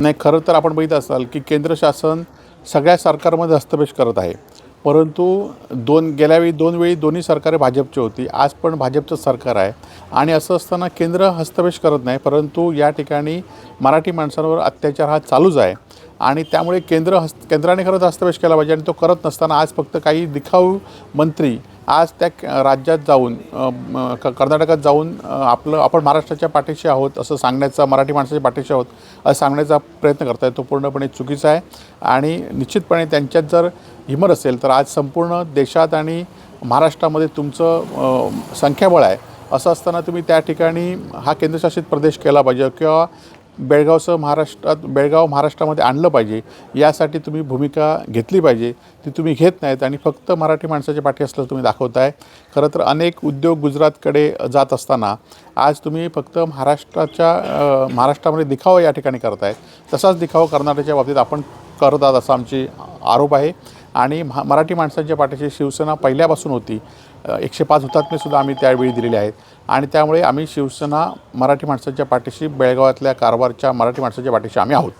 नाही खरं तर आपण बघित असाल की केंद्र शासन सगळ्या सरकारमध्ये हस्तपेश करत आहे. परंतु दोन गेल्यावेळी दोन वेळी दोन्ही सरकारे भाजपची होती. आज पण भाजपचं सरकार आहे. आणि असं असताना केंद्र हस्तपेश करत नाही परंतु या ठिकाणी मराठी माणसांवर अत्याचार हा चालूच आहे. आणि त्यामुळे केंद्र हस्त केंद्राने खरंच हस्तपेश केला पाहिजे आणि तो करत नसताना आज फक्त काही दिखाऊ मंत्री आज त्या क- राज्यात जाऊन क- कर्नाटकात जाऊन आपलं आपण महाराष्ट्राच्या पाठीशी आहोत असं सांगण्याचा मराठी माणसाच्या पाठीशी आहोत असं सांगण्याचा प्रयत्न करतायत तो पूर्णपणे चुकीचा आहे. आणि निश्चितपणे त्यांच्यात जर हिमर असेल तर आज संपूर्ण देशात आणि महाराष्ट्रामध्ये तुमचं संख्याबळ आहे. असं असताना तुम्ही त्या ठिकाणी हा केंद्रशासित प्रदेश केला पाहिजे किंवा बेळगावसह महाराष्ट्रात बेळगाव महाराष्ट्रामध्ये आणलं पाहिजे. यासाठी तुम्ही भूमिका घेतली पाहिजे. ती तुम्ही घेत नाहीत आणि फक्त मराठी माणसाच्या पाठी असलं तुम्ही दाखवताय. खरं तर अनेक उद्योग गुजरातकडे जात असताना आज तुम्ही फक्त महाराष्ट्राच्या महाराष्ट्रामध्ये दिखावा या ठिकाणी करताय तसाच दिखावा कर्नाटकच्या बाबतीत आपण करत आहात असा आमची आरोप आहे. आणि महा मराठी माणसांच्या पाठीशी शिवसेना पहिल्यापासून होती. एकशे पाच हुतात्मेसुद्धा आम्ही त्यावेळी दिलेले आहेत. आणि त्यामुळे आम्ही शिवसेना मराठी माणसांच्या पाठीशी बेळगावातल्या कारवारच्या मराठी माणसाच्या पाठीशी आम्ही आहोत.